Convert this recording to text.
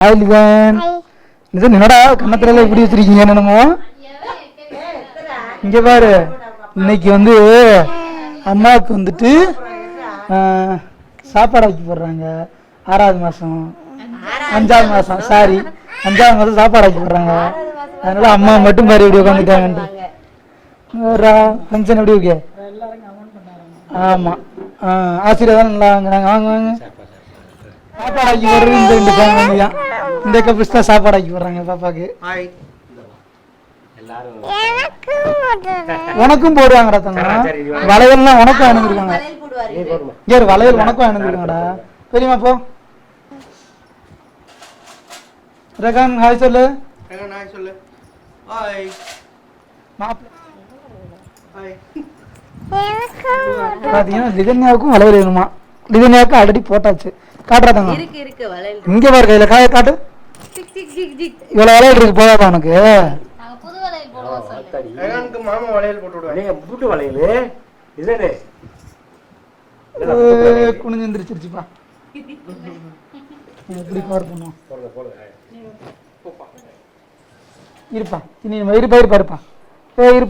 ஆயிலிதான் இது என்னடா கண்ணத்துல இப்படி வச்சிருக்கீங்க என்னமோ இங்க பாரு இன்னைக்கு வந்து அம்மாவுக்கு வந்துட்டு சாப்பாடு ஆக்கி போடுறாங்க ஆறாவது மாசம். அஞ்சாவது மாசம் சாரி அஞ்சாவது மாசம் சாப்பாடு ஆக்கி போடுறாங்க அதனால அம்மா மட்டும் பாரு இப்படி உட்காந்துட்டாங்கன்ட்டு ஃபங்க்ஷன் எப்படி இருக்கு? ஆமா. ஆ, ஆசீர்வாதம் நல்லா வாங்குறாங்க. வாங்க வாங்க. சாப்பாடு ஆக்கி போடுறது இந்த ரெண்டு ஃபேமிலி தான் இந்த கப்பிஸ் தான் சாப்பாடு ஆக்கி போடுறாங்க பாப்பாக்கு. ஹாய் உனக்கும் போடுவாங்கடா தங்கம். வளையல்லாம் உனக்கும் அனுப்பிருக்காங்க ஏறு வளையல் உனக்கும் அனுப்பிருக்காங்கடா பெரியம்மா போ. ரகான் ஹாய் சொல்லு. எங்க நான் சொல்லு. ஹாய் ஹாய் பார்த்தீங்கன்னா லிதன்யாவுக்கும் வளையல் வேணுமா? லிதன்யாவுக்கு ஆல்ரெடி போட்டாச்சு. காட்டுறா தங்கம். இருக்கு இருக்கு வளையல் இங்க பாரு கையில. காய காட்டு. இவ்வளவு வளையல் இருக்கு போதாதா உனக்கு? மாமா வளையல் போட்டு பூட்டு வளையலு? இதுதானே குனிஞ்சு எந்திரிச்சிருச்சுப்பா. எப்படி கவர் பண்ணுவோம் இருப்பா இனி இருப்பா இருப்பா இருப்பா ஏ இருப்பா.